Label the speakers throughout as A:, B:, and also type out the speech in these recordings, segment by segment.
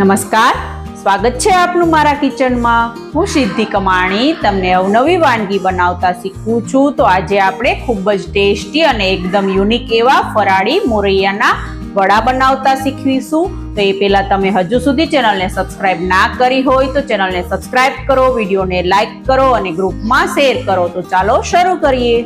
A: નમસ્કાર. સ્વાગત છે આપનું મારા કિચનમાં. હું સિદ્ધિ કમાણી તમને અવનવી વાનગી બનાવતા શીખું છું. તો આજે આપણે ખૂબ જ ટેસ્ટી અને એકદમ યુનિક એવા ફરાળી મોરૈયાના વડા બનાવતા શીખવીશું. તો એ પહેલાં તમે હજુ સુધી ચેનલને સબસ્ક્રાઇબ ના કરી હોય તો ચેનલને સબસ્ક્રાઇબ કરો, વિડીયોને લાઇક કરો અને ગ્રુપમાં શેર કરો. તો ચાલો શરૂ કરીએ.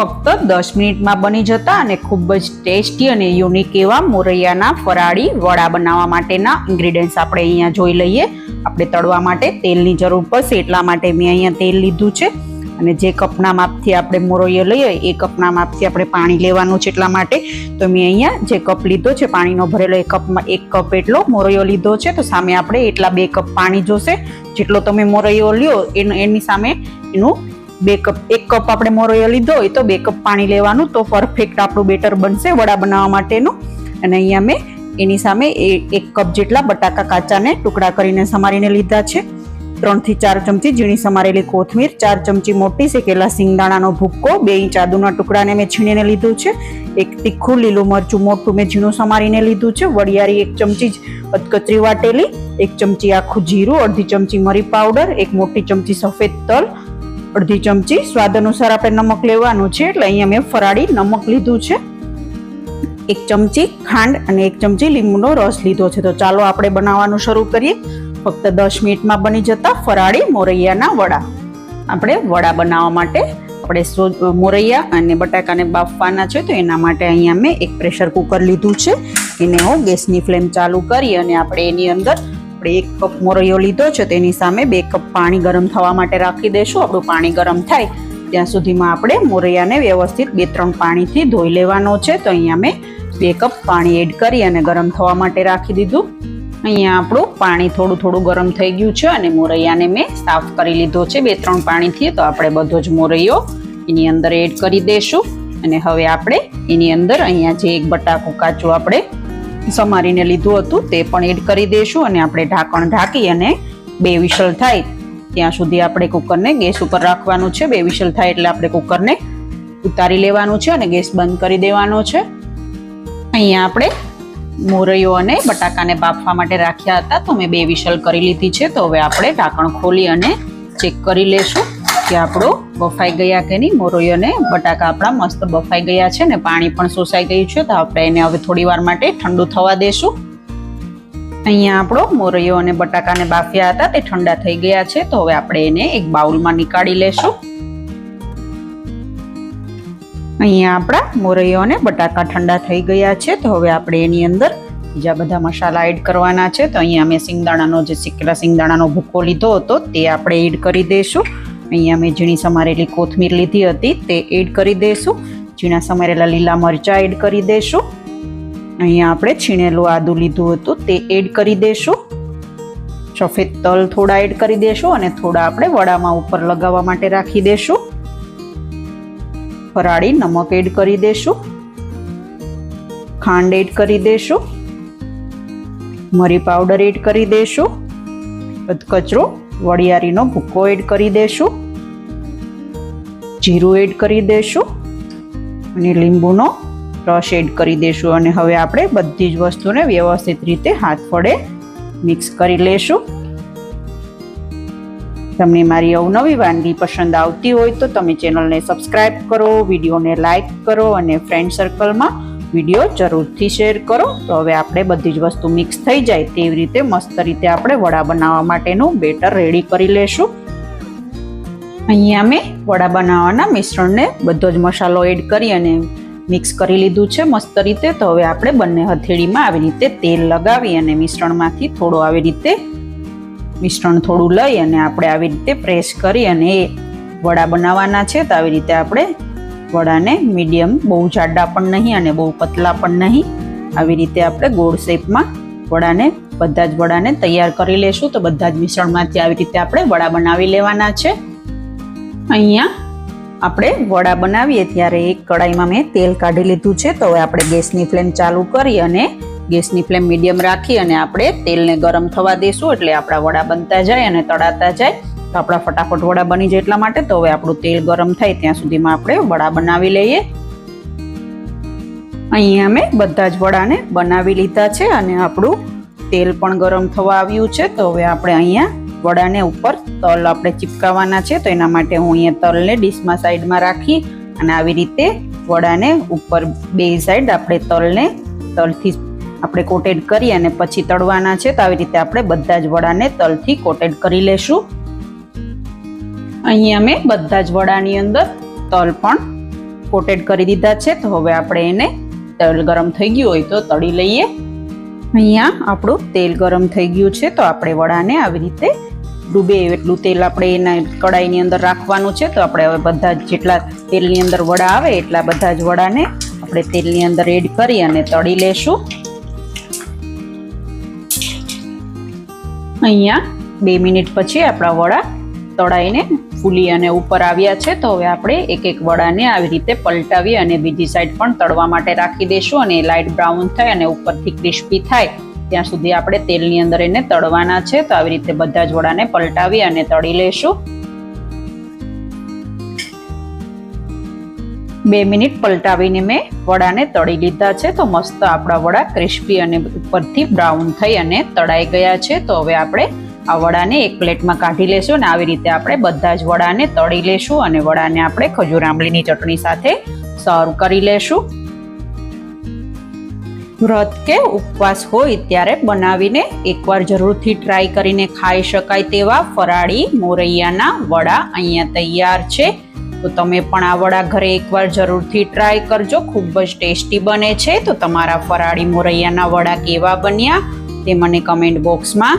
A: ફક્ત દસ મિનિટમાં બની જતા અને ખૂબ જ ટેસ્ટી અને યુનિક એવા મોરૈયાના ફરાળી વડા બનાવવા માટેના ઇન્ગ્રીડિયન્ટ્સ આપણે અહીંયા જોઈ લઈએ. આપણે તળવા માટે તેલની જરૂર પડશે, એટલા માટે મેં અહીંયા તેલ લીધું છે. અને જે કપના માપથી આપણે મોરૈયો લઈએ, એ કપના માપથી આપણે પાણી લેવાનું છે એટલા માટે. તો મેં અહીંયા જે કપ લીધો છે, પાણીનો ભરેલો એ કપમાં એક કપ એટલો મોરૈયો લીધો છે. તો સામે આપણે એટલા બે કપ પાણી જોશે. જેટલો તમે મોરૈયો લ્યો એની સામે એનું બે કપ, એક કપ આપણે મોરૈયો લીધો હોય તો બે કપ પાણી લેવાનું તો પરફેક્ટ આપણું બેટર બનશે વડા બનાવવા માટેનું. અને અહીંયા મેં એની સામે એક કપ જેટલા બટાકા કાચાને ટુકડા કરીને સમારીને લીધા છે. ત્રણથી ચાર ચમચી ઝીણી સમારેલી કોથમીર, ચાર ચમચી મોટી શેકેલા સિંગદાણાનો ભૂક્કો, બે ઇંચ આદુના ટુકડાને મેં છીણીને લીધું છે. એક તીખું લીલું મરચું મોટું મેં ઝીણું સમારીને લીધું છે. વડિયારી એક ચમચી જ અધકચરી વાટેલી, એક ચમચી આખું જીરું, અડધી ચમચી મરી પાવડર, એક મોટી ચમચી સફેદ તલ અડધી ચમચી સ્વાદ અનુસાર આપણે નમક લેવાનું છે, એટલે અહીંયા મેં ફરાળી નમક લીધું છે. એક ચમચી ખાંડ અને એક ચમચી લીંબુનો રસ લીધો છે. તો ચાલો આપણે બનાવવાનું શરૂ કરીએ. ફક્ત દસ મિનિટમાં બની જતા ફરાળી મોરૈયાના વડા. આપણે વડા બનાવવા માટે આપણે મોરૈયા અને બટાકાને બાફવાના છે, તો એના માટે અહીંયા મેં એક પ્રેશર કુકર લીધું છે. એને હું ગેસની ફ્લેમ ચાલુ કરી અને આપણે એની અંદર આપણે એક કપ મોરૈયો લીધો છે, તેની સામે બે કપ પાણી ગરમ થવા માટે રાખી દઈશું આપણું પાણી ગરમ થાય ત્યાં સુધીમાં આપણે મોરૈયાને વ્યવસ્થિત બે ત્રણ પાણીથી ધોઈ લેવાનો છે. તો અહીંયા મેં બે કપ પાણી એડ કરી અને ગરમ થવા માટે રાખી દીધું. અહીંયા આપણું પાણી થોડું થોડું ગરમ થઈ ગયું છે અને મોરૈયાને મેં સાફ કરી લીધો છે બે ત્રણ પાણીથી. તો આપણે બધો જ મોરૈયો એની અંદર એડ કરી દઈશું અને હવે આપણે એની અંદર અહીંયા જે એક બટાકું કાચું આપણે સમારીને લીધું હતું, તે પણ એડ કરી દઈશું અને આપણે ઢાંકણ ઢાંકી અને બે વિશલ થાય. ત્યાં સુધી આપણે કુકરને ગેસ ઉપર રાખવાનું છે. બે વિશલ થાય એટલે આપણે કુકરને ઉતારી લેવાનું છે અને ગેસ બંધ કરી દેવાનો છે. અહીંયા આપણે મોરૈયો અને બટાકાને બાફવા માટે રાખ્યા હતા. તો મેં બે વિશલ કરી લીધી છે. તો હવે આપણે ઢાંકણ ખોલી અને ચેક કરી લેશું. કે આપણો બફાઈ ગયા કે નહીં મોરૈયો ને બટાકા આપણા મસ્ત બફાઈ ગયા છે ને, પાણી પણ શોષાઈ ગયું છે, તો આપણે એને હવે થોડી વાર માટે ઠંડુ થવા દેશું. અહીંયા આપણો મોરૈયો અને બટાકાને બાફ્યા હતા, તે ઠંડા થઈ ગયા છે, તો હવે આપણે એને એક બાઉલમાં નીકાળી લેશું. અહીંયા આપણા મોરૈયો અને બટાકા ઠંડા થઈ ગયા છે, તો હવે આપણે એની અંદર બીજા બધા મસાલા એડ કરવાના છે, તો અહીંયા મેં સિંગદાણાનો જે સિકરા સિંગદાણાનો ભૂકો લીધો હતો, તે આપણે એડ કરી દઈશું અહીંયા મેં ઝીણી સમારેલી કોથમીર લીધી હતી, તે એડ કરી દઈશું ઝીણા સમારેલા લીલા મરચાં એડ કરી દઈશું અહીંયા આપણે છીણેલું આદું લીધું હતું, તે એડ કરી દઈશું સફેદ તલ થોડા એડ કરી દઈશું અને થોડા આપણે વડામાં ઉપર લગાવવા માટે રાખી દઈશું ફરાળી નમક એડ કરી દઈશું ખાંડ એડ કરી દઈશું મરી પાવડર એડ કરી દઈશું કચરો વડિયારીનો ભૂકો એડ કરી દઈશું જીરું એડ કરી દઈશું અને લીંબુનો રસ એડ કરી દઈશું અને હવે આપણે બધી જ વસ્તુને વ્યવસ્થિત રીતે હાથ વડે મિક્સ કરી લેશું. તમને મારી અવનવી વાનગી પસંદ આવતી હોય તો તમે ચેનલને સબસ્ક્રાઇબ કરો, વિડીયોને લાઈક કરો અને ફ્રેન્ડ સર્કલમાં વીડિયો જરૂરથી શેર કરો. તો હવે આપણે બધી જ વસ્તુ મિક્સ થઈ જાય તેવી રીતે મસ્ત રીતે આપણે વડા બનાવવા માટેનું બેટર રેડી કરી લેશું. અહીંયા મેં વડા બનાવવાના મિશ્રણને બધો જ મસાલો એડ કરી અને મિક્સ કરી લીધું છે મસ્ત રીતે. તો હવે આપણે બંને હથેળીમાં આવી રીતે તેલ લગાવી અને મિશ્રણમાંથી થોડું આવી રીતે મિશ્રણ થોડું લઈ અને આપણે આવી રીતે પ્રેસ કરી અને એ વડા બનાવવાના છે. તો આવી રીતે આપણે વડાને મીડિયમ, બહુ જાડા પણ નહીં અને બહુ પતલા પણ નહીં. આવી રીતે આપણે ગોળ શેપમાં વડાને બધા જ વડાને તૈયાર કરી લેશું. તો બધા જ મિશ્રણમાંથી આવી રીતે આપણે વડા બનાવી લેવાના છે. અહીંયા આપણે વડા બનાવીએ ત્યારે એક કડાઈમાં મેં તેલ કાઢી લીધું છે. તો હવે આપણે ગેસની ફ્લેમ ચાલુ કરી અને ગેસની ફ્લેમ મીડિયમ રાખી અને આપણે તેલને ગરમ થવા દઈશું એટલે આપણા વડા બનતા જાય અને તળાતા જાય. તો આપણા ફટાફટ વડા બની જાય એટલા માટે. તો હવે આપણું તેલ ગરમ થાય ત્યાં સુધીમાં આપણે વડા બનાવી લઈએ. અહીંયા અમે બધા જ વડાને બનાવી લીધા છે અને આપણું તેલ પણ ગરમ થવા આવ્યું છે. તો હવે આપણે અહીંયા વડાને ઉપર તલ આપણે ચિપકાવવાના છે. તો એના માટે હું અહીંયા તલને ડીશમાં સાઈડમાં રાખી અને આવી રીતે વડાને ઉપર બે સાઈડ આપણે તલને તલથી આપણે કોટેડ કરી અને પછી તળવાના છે. તો આવી રીતે આપણે બધા જ વડાને તલથી કોટેડ કરી લેશું. અહીંયા અમે બધા જ વડાની અંદર તલ પણ કોટેડ કરી દીધા છે. તો હવે આપણે એને તેલ ગરમ થઈ ગયું હોય તો તળી લઈએ. અહીંયા આપણું તેલ ગરમ થઈ ગયું છે. તો આપણે વડાને આવી રીતે ડૂબે એટલું તેલ આપણે એના કડાઈની અંદર રાખવાનું છે. તો આપણે હવે બધા જેટલા તેલની અંદર વડા આવે એટલા બધા જ વડાને આપણે તેલની અંદર એડ કરી અને તળી લેશું. અહીંયા બે મિનિટ પછી આપણા વડા તળાઈને ફૂલી અને ઉપર આવ્યા છે, તો હવે આપણે એક એક વડાને આવી રીતે પલટાવી અને બીજી સાઈડ પણ તળવા માટે રાખી દઈશું અને લાઇટ બ્રાઉન થાય અને ઉપરથી ક્રિસ્પી થાય. ત્યાં સુધી આપણે તેલની અંદર એને તળવાના છે, તો આવી રીતે બધા જ વડાને પલટાવી અને તળી લેશું બે મિનિટ પલટાવીને મેં વડાને તળી લીધા છે, તો મસ્ત આપણા વડા ક્રિસ્પી અને ઉપરથી બ્રાઉન થઈ અને તળાઈ ગયા છે, તો હવે આપણે આ વડાને એક પ્લેટમાં કાઢી લેશું અને આવી રીતે આપણે બધા જ વડાને તળી લેશું અને વડાને આપણે ખજૂર આંબલીની ચટણી સાથે સર્વ કરી લેશું. વ્રત કે ઉપવાસ હોય ત્યારે બનાવીને એકવાર જરૂરથી ટ્રાય કરીને ખાઈ શકાય તેવા ફરાળી મોરૈયાના વડા અહીંયા તૈયાર છે. તો તમે પણ આ વડા ઘરે એકવાર જરૂરથી ટ્રાય કરજો, ખૂબ જ ટેસ્ટી બને છે. તો તમારા ફરાળી મોરૈયાના વડા કેવા બન્યા તે મને કમેન્ટ બોક્સમાં